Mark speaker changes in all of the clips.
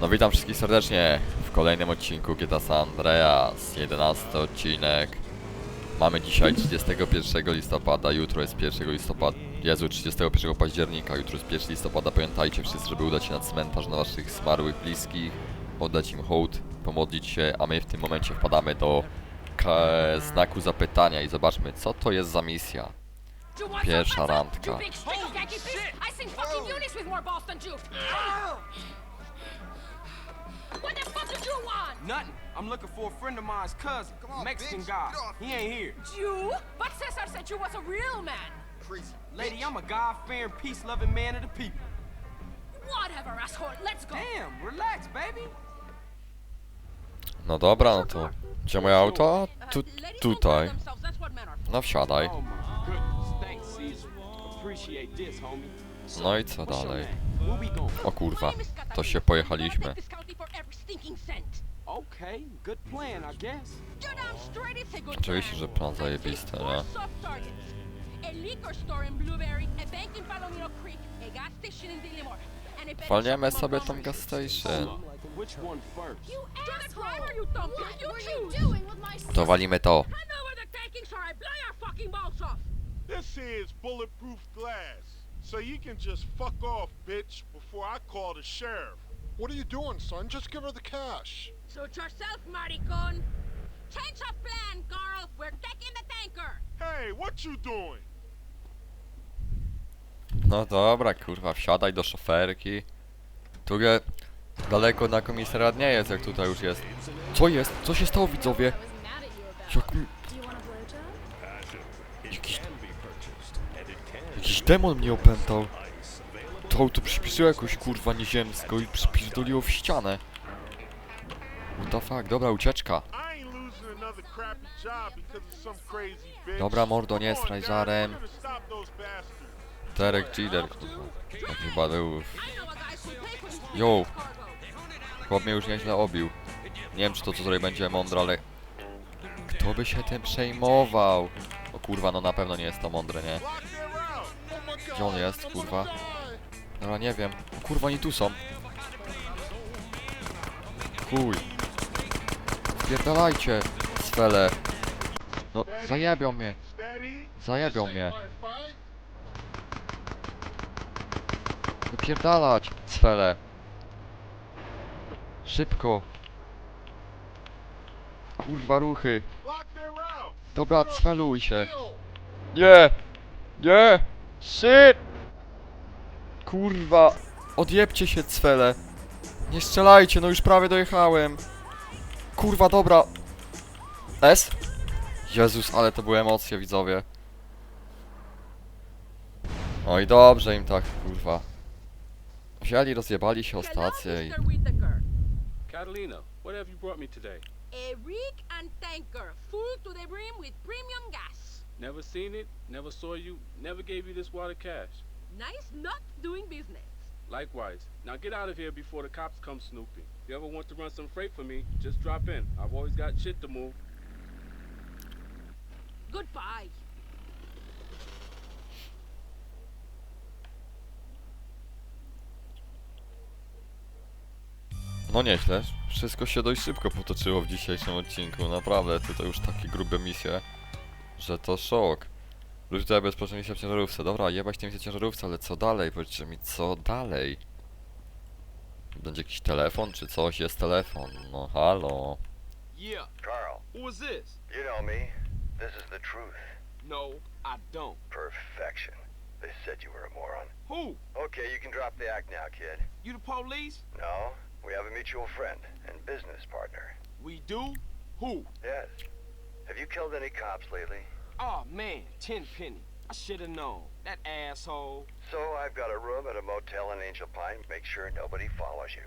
Speaker 1: No witam wszystkich serdecznie w kolejnym odcinku GTA San Andreas, 11 odcinek. Mamy dzisiaj 31 listopada, jutro jest 1 listopada, Jezu, 31 października, jutro jest 1 listopada. Pamiętajcie wszyscy, żeby udać się na cmentarz na waszych zmarłych bliskich, oddać im hołd, pomodlić się, a my w tym momencie wpadamy do znaku zapytania i zobaczmy, co to jest za misja. Pierwsza randka.
Speaker 2: What the fuck did you want?
Speaker 3: Nothing. I'm looking for a friend of mine's cousin,
Speaker 4: on,
Speaker 3: Mexican
Speaker 4: bitch.
Speaker 3: guy.
Speaker 4: Get off.
Speaker 3: He ain't here.
Speaker 2: You? But Cesar said you was a real man!
Speaker 4: Crazy.
Speaker 3: Lady, I'm a God-fearing, peace-loving man of the people.
Speaker 2: Whatever, asshole, let's go!
Speaker 3: Damn, relax, baby.
Speaker 1: No dobra, no to... Gdzie moje auto? Tu, tutaj. No wsiadaj.
Speaker 3: Oh my goodness. Thanks, Caesar. Appreciate this, homie. So,
Speaker 1: No i co dalej? O kurwa, to się pojechaliśmy.
Speaker 3: Okay, good plan, I guess.
Speaker 1: Oczywiście, że plan zajebisty, nie? Walniemy sobie tą gas station.
Speaker 3: Which one first?
Speaker 2: You asshole! You dumb bitch! You choose!
Speaker 1: To walimy to.
Speaker 2: I know where the takings are! I blow your fucking balls off!
Speaker 5: This here is bulletproof glass. So you can just fuck off, bitch, before I call the sheriff.
Speaker 4: What are you doing, son? Just give her the cash.
Speaker 2: Suit yourself, maricon! Change of plan, Carl! We're taking the tanker!
Speaker 5: Hey, what you doing?
Speaker 1: No dobra, kurwa, wsiadaj do szoferki. Tu ge- daleko na komisariat nie jest, jak tutaj już jest. Co jest? Co się stało, widzowie? Jak mi... Jakiś... Jakiś demon mnie opętał. To auto przyspieszyło jakoś, kurwa, nieziemsko i przypierdoliło w ścianę. What the fuck? Dobra, ucieczka. Dobra, mordo, nie straj żarem. Derek Jeter, kurwa. Jak chyba był... Yo. Chłop mnie już nieźle obił. Nie wiem, czy to co zrobię będzie mądre, ale... Kto by się tym przejmował? O kurwa, no na pewno nie jest to mądre, nie? Gdzie on jest, kurwa? Dobra, nie wiem. Kurwa, oni tu są. Chuj. Spierdalajcie, swele. No, zajebią mnie. Zajebią mnie. Wypierdalać, swele. Szybko. Kurwa, ruchy. Dobra, cweluj się. Nie! Nie! Shit! Kurwa! Odjebcie się, cwele! Nie strzelajcie, no już prawie dojechałem! Kurwa, dobra! S? Jezus, ale to były emocje, widzowie. Oj, dobrze im tak, kurwa. Wzięli, rozjebali się o stację i...
Speaker 6: Catalina, what have you brought me today?
Speaker 2: A rig and tanker, full to the brim with premium gas.
Speaker 6: Never seen it, never saw you, never gave you this water cash.
Speaker 2: Nice not doing business.
Speaker 6: Likewise. Now get out of here before the cops come snooping. If you ever want to run some freight for me, just drop in. I've always got shit to move.
Speaker 2: Goodbye.
Speaker 1: No nieźle. Wszystko się dość szybko potoczyło w dzisiejszym odcinku. Naprawdę, tutaj już takie grube misje, że to szok. Ludzie tutaj bezpośrednio się w ciężarówce. Dobra, jebać tym się ciężarówce, ale co dalej? Powiedzcie mi, co dalej? Będzie jakiś telefon czy coś? Jest telefon. No halo.
Speaker 3: Yeah.
Speaker 7: Carl,
Speaker 3: Who is this?
Speaker 7: you know me. This is the truth.
Speaker 3: No, I don't.
Speaker 7: Perfection. They said you were a moron.
Speaker 3: Who?
Speaker 7: Okay, you can drop the act now, kid.
Speaker 3: You the police?
Speaker 7: No, we have a mutual friend and business partner.
Speaker 3: We do? Who?
Speaker 7: Yes. Have you killed any cops lately?
Speaker 3: Oh man, Tenpenny. I should have known. That asshole.
Speaker 7: So I've got a room at a motel in Angel Pine. Make sure nobody follows you.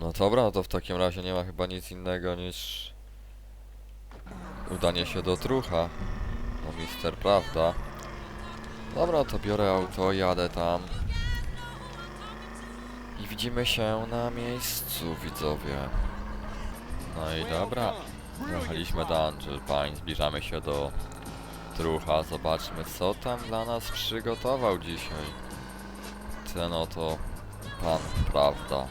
Speaker 1: No dobra, no to w takim razie nie ma chyba nic innego niż udanie się do trucha. No mister, prawda? Dobra, to biorę auto, jadę tam. I widzimy się na miejscu, widzowie. No i dobra. Jechaliśmy do Angel Pine, zbliżamy się do trucha. Zobaczmy, co tam dla nas przygotował dzisiaj. Ten oto pan, prawda?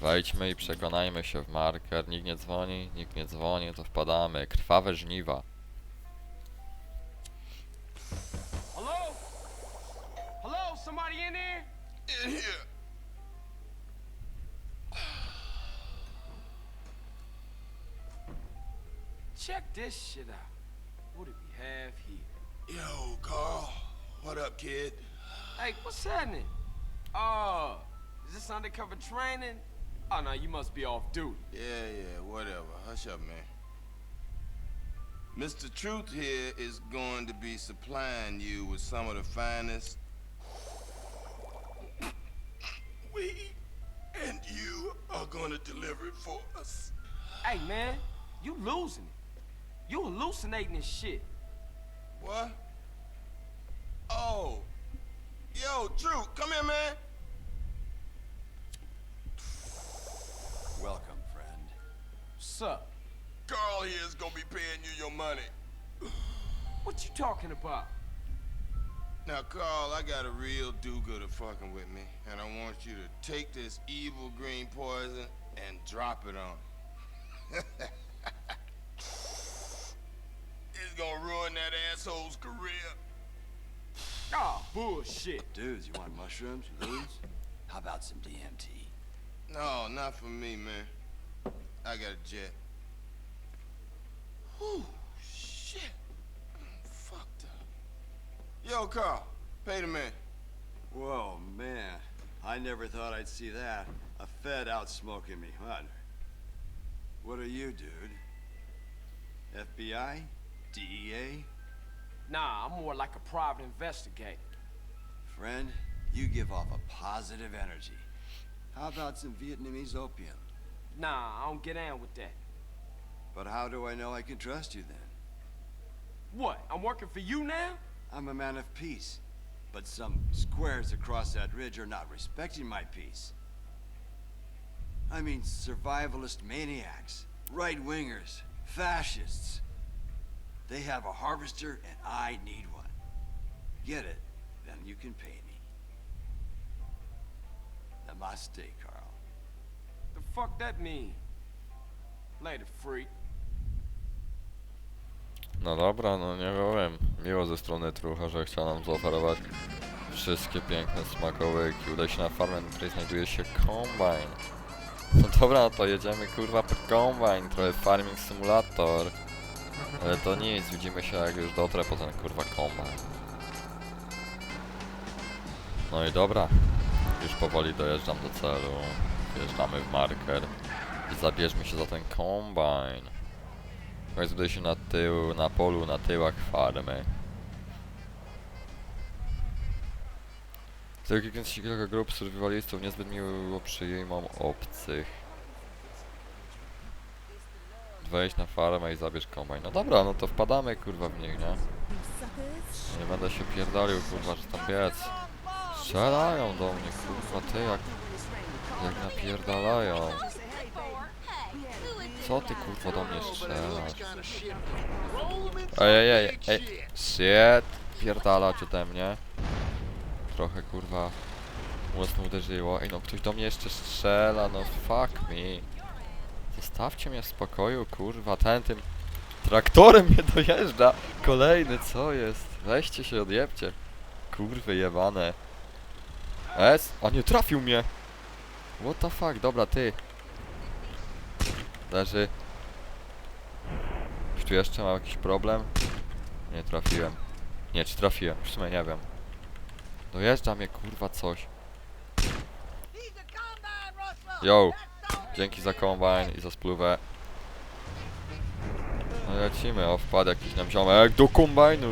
Speaker 1: Wejdźmy i przekonajmy się w marker. Nikt nie dzwoni, nikt nie dzwoni, to wpadamy. Krwawe żniwa.
Speaker 3: This shit out. What do we have here?
Speaker 5: Yo, Carl. What up, kid?
Speaker 3: Hey, what's happening? Oh, is this undercover training? Oh no, you must be off duty.
Speaker 8: Yeah, yeah, whatever. Hush up, man. Mr. Truth here is going to be supplying you with some of the finest. We and you are going to deliver it for us.
Speaker 3: Hey man, you losing it. You hallucinating this shit.
Speaker 8: What? Oh. Yo, Truth, come here, man.
Speaker 9: Welcome, friend.
Speaker 3: What's up?
Speaker 8: Carl here is going to be paying you your money.
Speaker 3: What you talking about?
Speaker 8: Now, Carl, I got a real do-gooder fucking with me, and I want you to take this evil green poison and drop it on him. it's gonna ruin that asshole's career.
Speaker 3: Ah, bullshit.
Speaker 9: Dudes, you want mushrooms? Loons? How about some DMT?
Speaker 8: No, not for me, man. I got a jet. Whew, shit. I'm fucked up. Yo, Carl, pay the man.
Speaker 9: Whoa, man. I never thought I'd see that. A Fed out smoking me, what? What are you, dude? FBI? DEA?
Speaker 3: Nah, I'm more like a private investigator.
Speaker 9: Friend, you give off a positive energy. How about some Vietnamese opium?
Speaker 3: Nah, I don't get down with that.
Speaker 9: But how do I know I can trust you then?
Speaker 3: What? I'm working for you now?
Speaker 9: I'm a man of peace. But some squares across that ridge are not respecting my peace. I mean, survivalist maniacs, right wingers, fascists. They have a harvester, and I need one. Get it, then you can pay me. Namaste, Carl.
Speaker 3: The fuck that mean? Later, freak.
Speaker 1: No dobra, no nie wiem. Miło ze strony Trucha, że chciał nam zaoferować wszystkie piękne smakołyki. Udaj się na farmę, na której znajduje się kombajn. No dobra, no to jedziemy kurwa po kombajn, trochę farming simulator. Ale to nic, widzimy się jak już dotrę po ten kurwa kombajn. No i dobra, już powoli dojeżdżam do celu. Wjeżdżamy w marker i zabierzmy się za ten kombajn. Znajduje się na tył, na polu, na tyłach farmy. Kilka kilka grup survivalistów niezbyt miło przyjmą obcych. Wejdź na farmę i zabierz kombajn. No dobra, no to wpadamy kurwa w nich, nie? Nie będę się pierdolił kurwa, że tam biec. Strzelają do mnie kurwa, ty jak... Jak napierdalają. Co ty kurwa do mnie strzelasz? Ej, ej, ej, ej, shit, pierdalać ode mnie. Trochę kurwa mocno uderzyło. Ej no, ktoś do mnie jeszcze strzela, no fuck me. Zostawcie mnie w spokoju, kurwa, ten tym traktorem mnie dojeżdża. Kolejny, co jest? Weźcie się, odjebcie. Kurwy jebane. Es? A nie trafił mnie! What the fuck, dobra, ty. Leży. Czy tu jeszcze mam jakiś problem? Nie trafiłem. Nie, czy trafiłem? W sumie nie wiem. Dojeżdża mnie kurwa coś. Yo, dzięki za kombajn i za spluwę. No lecimy, o wpadł jakiś nam ziomek do kombajnu.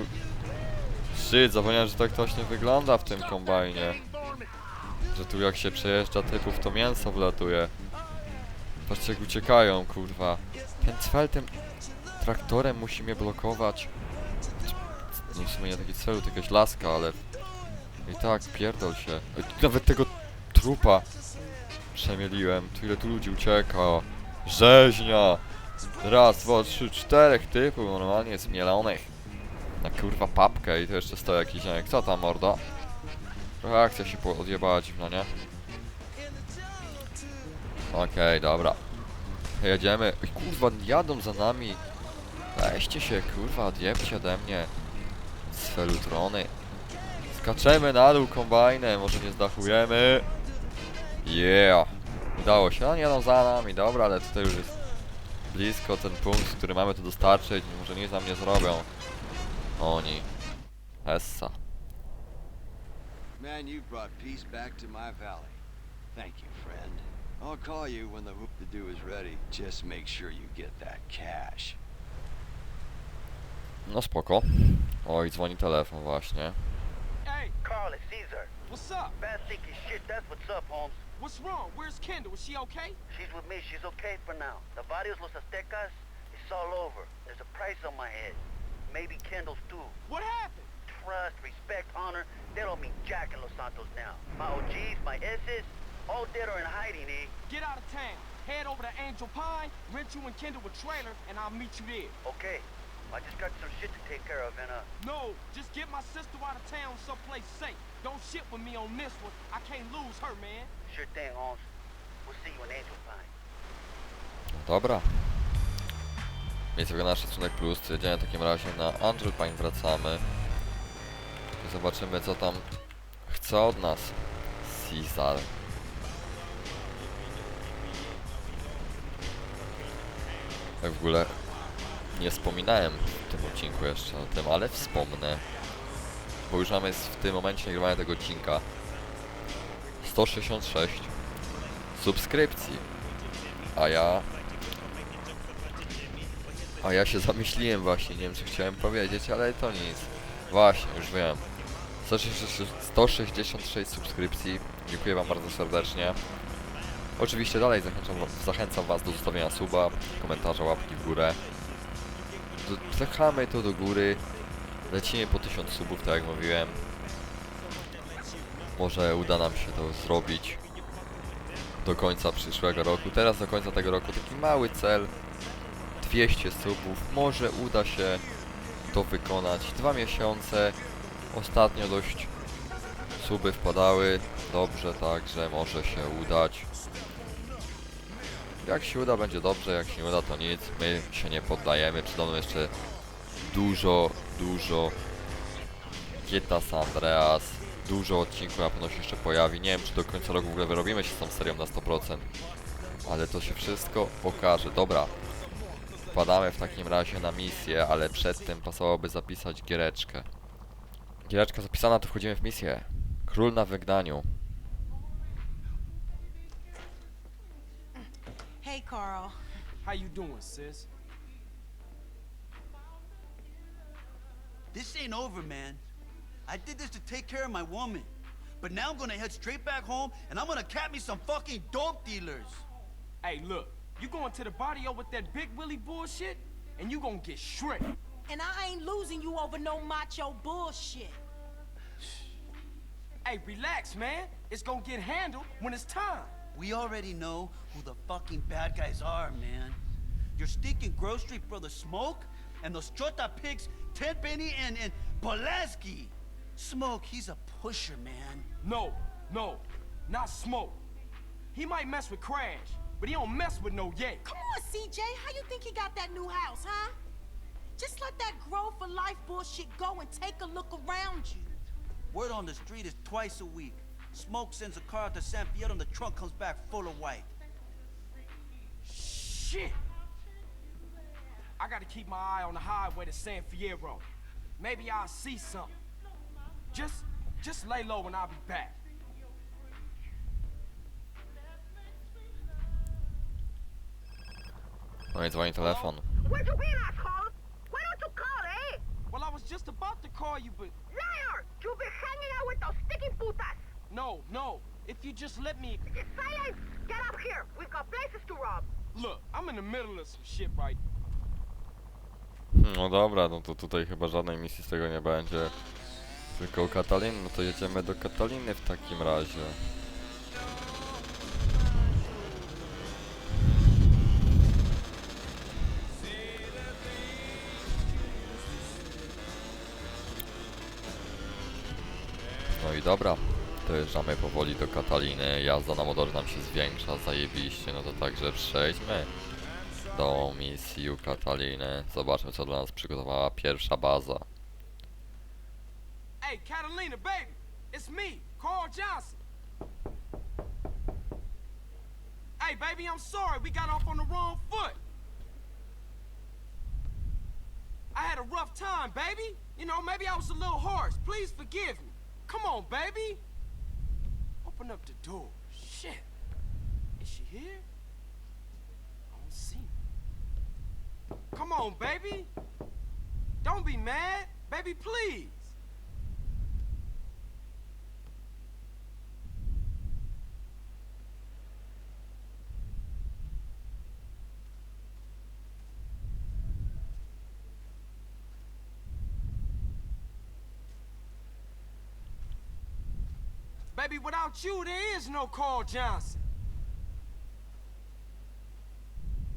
Speaker 1: Shit, zapomniałem, że tak to właśnie wygląda w tym kombajnie. Że tu jak się przejeżdża typów to mięso wlatuje. Patrzcie jak uciekają, kurwa. Ten cel tym traktorem musi mnie blokować. No w sumie nie taki celu, to jakaś laska, ale... I tak, pierdol się. Nawet tego trupa przemieliłem. Tu ile tu ludzi ucieka. Rzeźnia! Raz, dwa, trzy, czterech typów normalnie jest mielonych. Na kurwa papkę i to jeszcze stoi jakiś ziemniak. Co tam, mordo? Trochę akcja się odjebała dziwna, nie? Okej, dobra. Jedziemy. Oj, kurwa, jadą za nami. Weźcie się, kurwa, odjebcie ode mnie. Sfelutrony. Skaczemy na dół kombajnem, może nie zdachujemy. Yeah. Udało się, oni jadą za nami, dobra, ale tutaj już jest blisko ten punkt, który mamy tu dostarczyć. Może nic nam nie zrobią. Oni. Essa.
Speaker 9: Man, you've brought peace back to my valley. Thank you, friend. I'll call you when the hoop to do is ready. Just make sure you get that cash.
Speaker 1: No spoko. Oj, dzwoni telefon właśnie.
Speaker 3: Hey,
Speaker 10: Carl, it's Caesar.
Speaker 3: What's up?
Speaker 10: Bad thinking shit, that's what's up, Holmes.
Speaker 3: What's wrong? Where's Kendall? Is she okay?
Speaker 10: She's with me, she's okay for now. The Barrios Los Aztecas, it's all over. There's a price on my head. Maybe Kendall's too.
Speaker 3: What happened?
Speaker 10: Trust, respect, honor, they don't mean jack in Los Santos now. My OGs, my S's, all dead or in hiding, eh?
Speaker 3: Get out of town. Head over to Angel Pine, rent you and Kendall a trailer, and I'll meet you there.
Speaker 10: Okay. I just got some shit to take care of and uh
Speaker 3: No, just get my sister out of town someplace safe. Don't shit with me on this one. I can't lose her, man.
Speaker 10: sure thing, Holmes. We'll see you in Angel Pine.
Speaker 1: Dobra. Więc wygląda szacunek plus. Jedziemy w takim razie na Angel Pine, wracamy. I zobaczymy co tam chce od nas Caesar. Tak w ogóle nie wspominałem w tym odcinku jeszcze o tym, ale wspomnę. Bo już mamy w tym momencie nagrywania tego odcinka 166 subskrypcji. A ja a ja się zamyśliłem właśnie, nie wiem co chciałem powiedzieć, ale to nic. Właśnie, już wiem. 166 166 subskrypcji. Dziękuję Wam bardzo serdecznie. Oczywiście dalej zachęcam, zachęcam Was do zostawienia suba, komentarza, łapki w górę. Do- to do góry. Lecimy po 1000 subów, tak jak mówiłem. Może uda nam się to zrobić do końca przyszłego roku. Teraz do końca tego roku taki mały cel. 200 subów. Może uda się to wykonać. Dwa miesiące. Ostatnio dość suby wpadały. Dobrze, także może się udać. Jak się uda, będzie dobrze. Jak się nie uda, to nic. My się nie poddajemy. Przed mną jeszcze dużo, dużo San Andreas. Dużo odcinków na pewno się jeszcze pojawi. Nie wiem, czy do końca roku w ogóle wyrobimy się z tą serią na 100%. Ale to się wszystko pokaże. Dobra, Wpadamy w takim razie na misję, ale przed tym pasowałoby zapisać giereczkę. Giereczka zapisana, to wchodzimy w misję. Król na wygnaniu.
Speaker 11: Carl.
Speaker 3: How you doing, sis?
Speaker 12: This ain't over, man. I did this to take care of my woman. But now I'm gonna head straight back home and I'm gonna cap me some fucking dope dealers.
Speaker 3: Hey, look. You going to the barrio with that big Willie bullshit, and you gonna get shredded.
Speaker 11: And I ain't losing you over no macho bullshit.
Speaker 3: Hey, relax, man. It's gonna get handled when it's time.
Speaker 12: We already know who the fucking bad guys are, man. Your stinking Grove Street brother Smoke and those Chota pigs, Tenpenny and, and Pulaski. Smoke, he's a pusher, man.
Speaker 3: No, no, not Smoke. He might mess with Crash, but he don't mess with no Ye.
Speaker 11: Come on, CJ. How you think he got that new house, huh? Just let that grow for life bullshit go and take a look around you.
Speaker 12: Word on the street is twice a week. Smoke sends a car to San Fierro and the trunk comes back full of white.
Speaker 3: Shit! I gotta keep my eye on the highway to San Fierro. Maybe I'll see something. Just, just lay low and I'll be back.
Speaker 1: No i dzwoni telefon.
Speaker 11: Where'd you been, asshole? Why don't you call, eh?
Speaker 3: Well, I was just about to call you, but
Speaker 11: Liar! You've been hanging out with those sticky putas.
Speaker 3: No, no. If you just let me.
Speaker 11: Silence! Get up here. We've got places to rob.
Speaker 3: Look, I'm in the middle of some shit right
Speaker 1: No dobra, no to tutaj chyba żadnej misji z tego nie będzie. Tylko Katalin, no to jedziemy do Kataliny w takim razie. No i dobra. Dojeżdżamy powoli do Kataliny, jazda na motorze nam się zwiększa, zajebiście, no to także przejdźmy do misji u Kataliny. Zobaczmy co dla nas przygotowała pierwsza baza.
Speaker 3: Hey, Catalina, baby, it's me, Carl Johnson. Hey, baby, I'm sorry. We got off on the wrong foot. I had a rough time, baby. You know, maybe I was a little harsh. Please forgive me. Come on, baby. Open up the door. Shit. Is she here? I don't see her. Come on, baby. Don't be mad. Baby, please. Baby, without you, there is no Carl Johnson.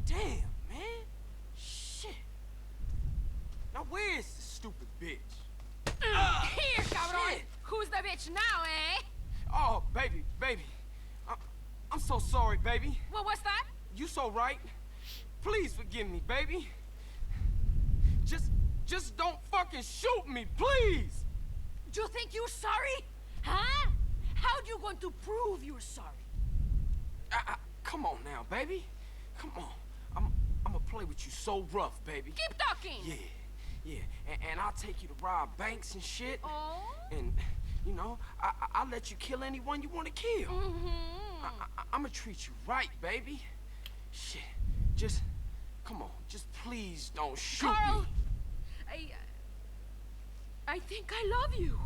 Speaker 3: Damn, man. Shit. Now where is this stupid bitch?
Speaker 2: Here, cabrón.
Speaker 3: Shit.
Speaker 2: Who's the bitch now, eh?
Speaker 3: Oh, baby, baby. I'm, I'm so sorry, baby.
Speaker 2: What was that?
Speaker 3: You so right. Please forgive me, baby. Just, just don't fucking shoot me, please.
Speaker 2: Do you think you're sorry? Huh? How do you going to prove you're sorry?
Speaker 3: I, I, come on now, baby. Come on. I'm, I'm gonna play with you so rough, baby.
Speaker 2: Keep talking.
Speaker 3: Yeah, yeah. And, and I'll take you to rob banks and shit.
Speaker 2: Oh?
Speaker 3: And, you know, I, I, I'll let you kill anyone you want to kill.
Speaker 2: Mm-hmm.
Speaker 3: I, I, I'm gonna treat you right, baby. Shit. Just, come on. Just please don't shoot
Speaker 2: Carl,
Speaker 3: me.
Speaker 2: I... I think I love you.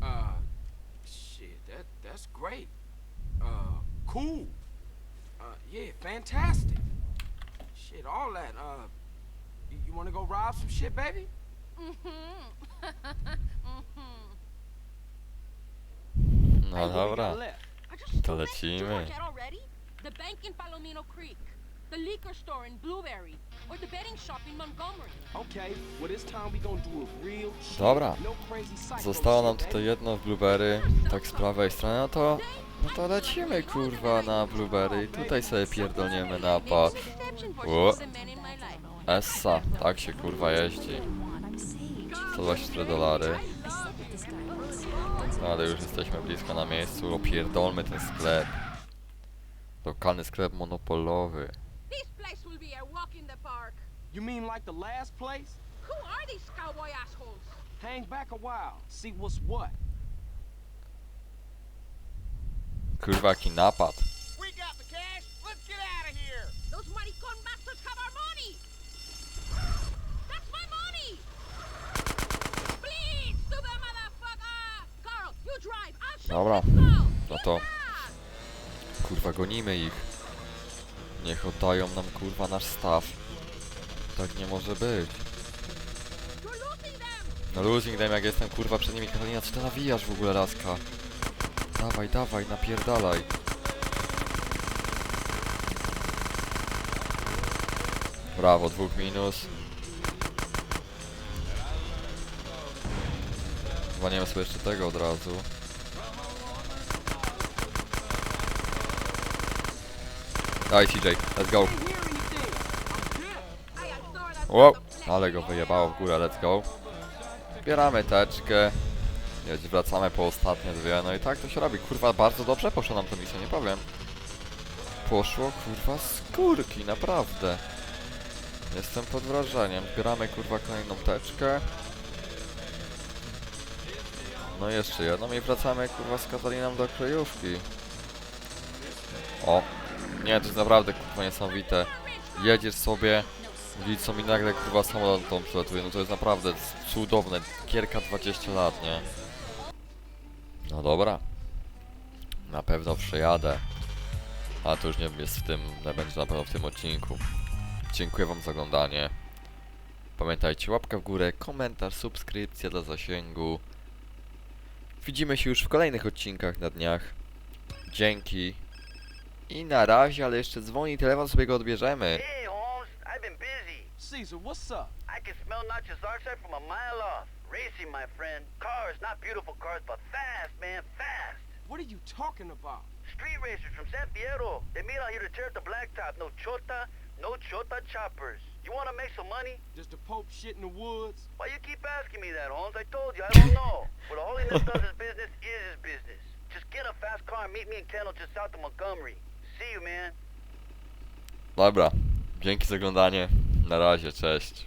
Speaker 3: Uh, shit, that that's great. Uh, cool. Uh, yeah, fantastic. Shit, all that. Uh, you, you want to go rob some shit, baby?
Speaker 2: Mm-hmm.
Speaker 1: No dobra,
Speaker 2: I just
Speaker 1: to
Speaker 2: told you to
Speaker 1: lecimy.
Speaker 2: already? The bank in Palomino Creek, the liquor store in Blueberry, or the betting shop in Montgomery.
Speaker 3: Okay, well this time we gonna do it real.
Speaker 1: Dobra.
Speaker 3: No crazy psycho
Speaker 1: Zostało nam
Speaker 3: shit,
Speaker 1: tutaj
Speaker 3: baby.
Speaker 1: jedno w Blueberry, tak z prawej strony, no to... No to lecimy kurwa na Blueberry i tutaj sobie pierdolniemy na pa... O. Essa, tak się kurwa jeździ. 124 dolary. No, ale już jesteśmy blisko na miejscu, opierdolmy ten sklep. Lokalny sklep monopolowy.
Speaker 2: This place will be a walk in the park.
Speaker 3: You mean like the last place?
Speaker 2: Who are these cowboy assholes?
Speaker 3: Hang back a while, see what's what.
Speaker 1: Kurwa jaki napad.
Speaker 3: We got the cash. Let's get out of here.
Speaker 2: Those maricon bastards have our money! That's my money! Please, stupid motherfucker! Carl, you drive. I'll shoot.
Speaker 1: Dobra,
Speaker 2: Let's
Speaker 1: no to kurwa gonimy ich. Niech oddają nam kurwa nasz staw. Tak nie może być. No losing them jak jestem kurwa przed nimi Katalina, co ty nawijasz w ogóle laska? Dawaj, dawaj, napierdalaj. Brawo, dwóch minus. Zwaniamy sobie jeszcze tego od razu. Daj CJ, let's go. Wow, ale go wyjebało w górę, let's go. Zbieramy teczkę. Jedź, wracamy po ostatnie dwie, no i tak to się robi. Kurwa, bardzo dobrze poszło nam to misja, nie powiem. Poszło, kurwa, z górki, naprawdę. Jestem pod wrażeniem. Zbieramy, kurwa, kolejną teczkę. No jeszcze jedną i wracamy, kurwa, z Kataliną do kryjówki. O, nie, to jest naprawdę, kurwa, niesamowite. Jedziesz sobie, Widzą mi nagle kurwa samolot tą przylatuje, no to jest naprawdę cudowne. Gierka 20 lat, nie? No dobra. Na pewno przejadę. A to już nie jest w tym, nie będzie na pewno w tym odcinku. Dziękuję wam za oglądanie. Pamiętajcie, łapka w górę, komentarz, subskrypcja dla zasięgu. Widzimy się już w kolejnych odcinkach na dniach. Dzięki. I na razie, ale jeszcze dzwoni telefon, sobie go odbierzemy.
Speaker 10: Hey, Holmes, I've been busy.
Speaker 3: Caesar, what's up?
Speaker 10: I can smell Natchez Archside from a mile off. Racing, my friend. Cars, not beautiful cars, but fast, man, fast.
Speaker 3: What are you talking about?
Speaker 10: Street racers from San Fierro. They meet out here to tear up the blacktop. No chota, no chota choppers. You want to make some money?
Speaker 3: Does the Pope shit in the woods?
Speaker 10: Why you keep asking me that, Holmes? I told you, I don't know. What Holiness does his business is his business. Just get a fast car and meet me in Kendall just south of Montgomery.
Speaker 1: Dobra. Dzięki za oglądanie. Na razie, cześć.